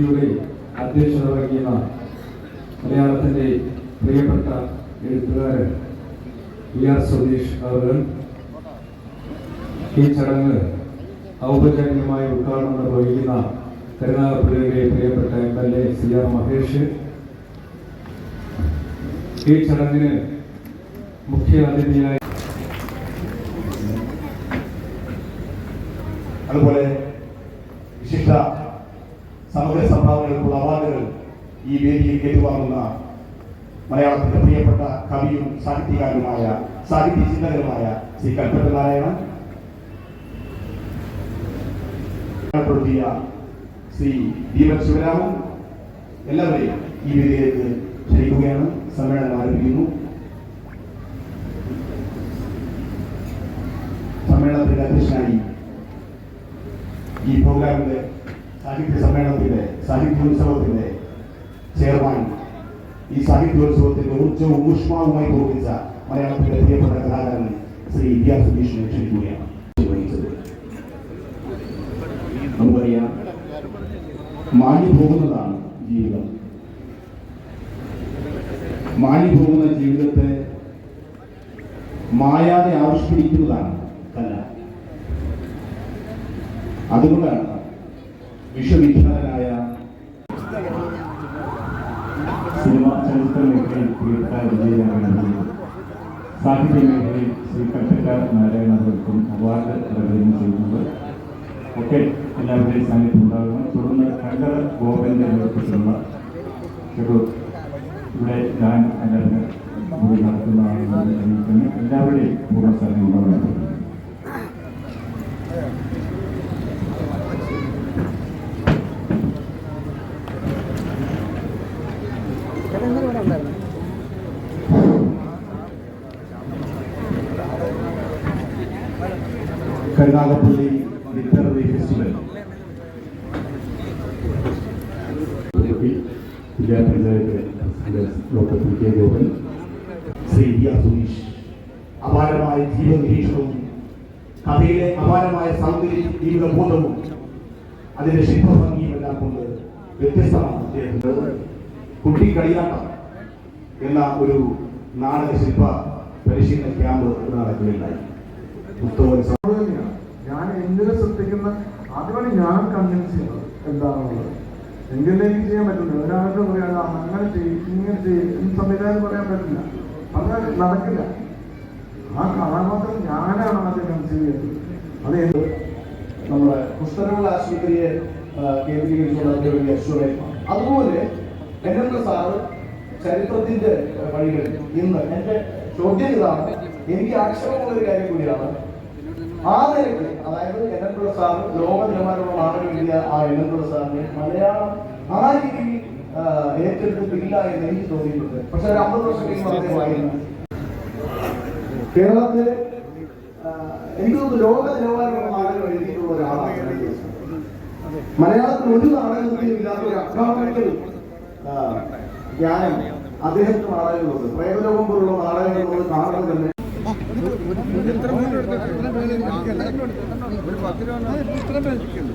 വേദിയുടെ അധ്യക്ഷത വഹിക്കുന്ന മലയാളത്തിന്റെ പ്രിയപ്പെട്ട എഴുത്തുകാരൻ വി ആർ സുധീഷ് അവർ ഈ ചടങ്ങ് ഔപചാരികമായി ഉദ്ഘാടനം നിർവഹിക്കുന്ന കരുനാഗപ്പള്ളിയിലെ പ്രിയപ്പെട്ട M L A C R Mahesh. ഈ ചടങ്ങിന് മുഖ്യ അതിഥിയായി അതുപോലെ വിശിഷ്ട സമഗ്ര സംഭാവനകൾക്കുള്ള അവാർഡുകൾ ഈ വേദിയിൽ ഏറ്റുവാങ്ങുന്ന മലയാളത്തിന്റെ പ്രിയപ്പെട്ട കവിയും സാഹിത്യകാരനുമായ സാഹിത്യ ചിന്തകനുമായ ശ്രീ കൽപ്പറ്റ നാരായണൻ പ്പെടുത്തിയ ശ്രീ ദീപക് ശിവരാമൻ എല്ലാവരെയും ഈ വേദിയിലേക്ക് ക്ഷണിക്കുകയാണ്. സമ്മേളനം ആരംഭിക്കുന്നു. സമ്മേളനത്തിന്റെ അധ്യക്ഷനായി ഈ പ്രോഗ്രാമിന്റെ സാഹിത്യ സമ്മേളനത്തിന്റെ സാഹിത്യോത്സവത്തിന്റെ ചെയർമാൻ ഈ സാഹിത്യോത്സവത്തിന്റെ ഊർജവും ഊഷ്മാവുമായി തോന്നിച്ച മലയാളത്തിന്റെ പ്രിയപ്പെട്ട കലാകാരൻ ശ്രീ ഇന്ത്യ സുധീഷിനെ ക്ഷണിക്കുകയാണ്. നമുക്കറിയാം മാഞ്ഞു പോകുന്നതാണ് ജീവിതം. മാഞ്ഞു പോകുന്ന ജീവിതത്തെ മായാതെ ആവിഷ്കരിക്കുന്നതാണ് കല. അതുകൊണ്ടാണ് വിശ്വവിഖ്യാതനായ സിനിമാ ചലച്ചിത്ര മേഖലയിൽ പ്രിയപ്പെട്ട വിജയനാരായണൻ സാഹിത്യ മേഖലയിൽ ശ്രീ കട്ടക്കാർ നാരായണവർക്കും അവാർഡ് പ്രകടനം ചെയ്യുന്നത്. ഒക്കെ എല്ലാവരുടെയും സാന്നിധ്യം ഉണ്ടാകുന്നു. തുടർന്ന് കണ്ടറ ഗോപന്റെ നേതൃത്വത്തിലുള്ള ഒരു ഇവിടെ ഞാൻ എല്ലാവരും നടത്തുന്ന എല്ലാവരുടെയും പൂർണ സ്ഥലം ഉണ്ടാകണം കരുനാഗപ്പള്ളി ലിറ്റററി ഫെസ്റ്റിവൽ ജില്ലാ panchayat doctor K. Gopan Shri R. Suneesh. അപാരമായ ജീവനിരീക്ഷണവും കഥയിലെ അപാരമായ സൗന്ദര്യ ജീവിതബോധവും അതിന്റെ ശില്പഭംഗിയും എല്ലാം കൊണ്ട് വ്യത്യസ്തമാണ് അദ്ദേഹം കുട്ടി കളിയാട്ടം എന്ന ഒരു നാടക ശില്പ പരിശീലന ക്യാമ്പ് നടക്കുകയുണ്ടായി. ഞാൻ എന്തിനെ ആദ്യമായി ഞാൻ കൺവിൻസ് ചെയ്യുന്നത് എന്താണുള്ളത് എങ്കിലേ ചെയ്യാൻ പറ്റില്ല ഒരാളുടെ പറയാൻ "ആ, അങ്ങനെ ചെയ്യും ഇങ്ങനെ ചെയ്യും. സംവിധാനം പറയാൻ പറ്റില്ല. അത് നടക്കില്ല. ആ കഥാപാത്രം ഞാനാണ് ആദ്യം കൺസീവ് ചെയ്യുന്നത് അത് നമ്മുടെ പുസ്തകങ്ങൾ ആശുപത്രിയെ കേന്ദ്രീകരിച്ചു അതുപോലെ എന്നെ സാറ് ചരിത്രത്തിന്റെ വഴികളിൽ ഇന്ന് എന്റെ ചോദ്യം ഇതാണ്. എനിക്ക് ആക്ഷേപമുള്ള ഒരു കാര്യം കൂടിയാണ്. ആ നിലയ്ക്ക് അതായത് എന്നെ സാർ ലോക നിലവാരമുള്ള നാടകം എഴുതിയ ആ എന്നെ സാറിനെ മലയാളം ആ രീതിയിൽ ഏറ്റെടുത്തിട്ടില്ല എന്ന് എനിക്ക് തോന്നിയിട്ടുണ്ട്. പക്ഷെ ഒരു അമ്പത് വർഷം കഴിഞ്ഞ് അദ്ദേഹം വായിക്കുന്നു കേരളത്തിലെ എനിക്ക് തോന്നുന്നു ലോക നിലവാരമുള്ള നാടകം എഴുതിയിട്ടുള്ള ഒരാളാണ് മലയാളത്തിൽ ഒരു നാടകത്തിലും ഇല്ലാത്ത ഒരു അക്കാദമിക്കൽ ജ്ഞാനം അദ്ദേഹത്തിന് നാടകങ്ങളുണ്ട് പ്രേമലോകം പോലുള്ള വെയിറ്റ് ചെയ്തു